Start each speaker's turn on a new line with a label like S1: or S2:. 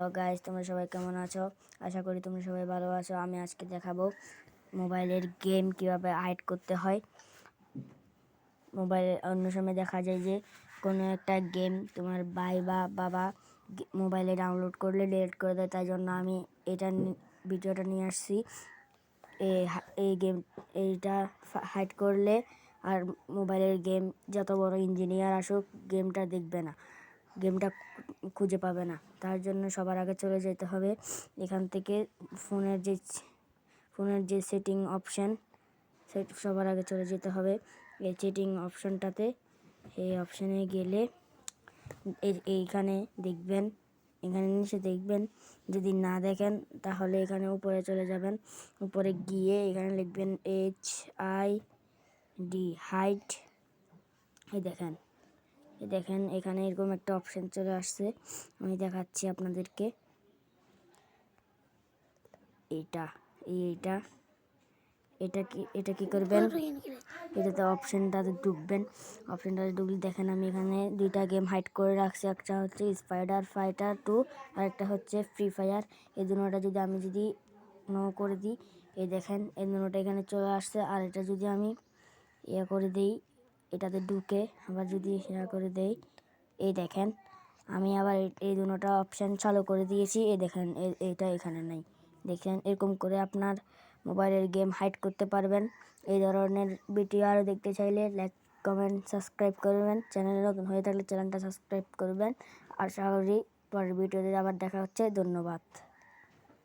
S1: Guys তোমরা সবাই কেমন আছো? আশা করি তোমরা সবাই ভালো আছো। আমি আজকে দেখাবো মোবাইলের গেম কীভাবে হাইড করতে হয়। মোবাইলে অন্য সময় দেখা যায় যে, কোনো একটা গেম তোমার ভাই বা বাবা মোবাইলে ডাউনলোড করলে ডিলিট করে দেয়। তাই জন্য আমি এটা ভিডিওটা নিয়ে আসছি। এই গেম এইটা হাইড করলে আর মোবাইলের গেম যত বড় ইঞ্জিনিয়ার আসুক গেমটা দেখবে না। গেমটা খুঁজে পাবে না। তার জন্য সবার আগে চলে যেতে হবে। এখান থেকে ফোনের যে ফোনের যে সেটিং অপশান, সে সবার আগে চলে যেতে হবে। এই সেটিং অপশানটাতে, এই অপশানে গেলে এই- এইখানে দেখবেন, এখানে নিচে দেখবেন, যদি না দেখেন তাহলে এখানে উপরে চলে যাবেন। উপরে গিয়ে এখানে লিখবেন এইচ আই ডি হাইট এই দেখেন। দেখেন এখানে এরকম একটা অপশন চলে আসছে। আমি দেখাচ্ছি আপনাদেরকে। এই এইটা। এটা কি এটা কি করবেন? এটাতে অপশনটাতে ঢুকবেন। অপশনটাতে ঢুকলে দেখেন আমি এখানে দুইটা গেম হাইড করে রাখছি। একটা হচ্ছে স্পাইডার ফাইটার টু আর একটা হচ্ছে ফ্রি ফায়ার এই দুটোটা যদি আমি যদি নো করে দিই এই দেখেন এই দুটোটা এখানে চলে আসছে। আর এটা যদি আমি ইয়ে করে দিই এটাতে ঢুকে আবার যদি ইয়া করে দেই, এই দেখেন, আমি আবার এই- দুটোটা অপশান চালু করে দিয়েছি। এই দেখেন, এ- এইটা এখানে নাই। দেখেন, এরকম করে আপনার মোবাইলের গেম হাইড করতে পারবেন। এই ধরনের ভিডিও আরও দেখতে চাইলে লাইক কমেন্ট সাবস্ক্রাইব করবেন। চ্যানেলে নতুন হয়ে থাকলে চ্যানেলটা সাবস্ক্রাইব করবেন। আশা করি পরের ভিডিওতে আবার দেখা হচ্ছে। ধন্যবাদ।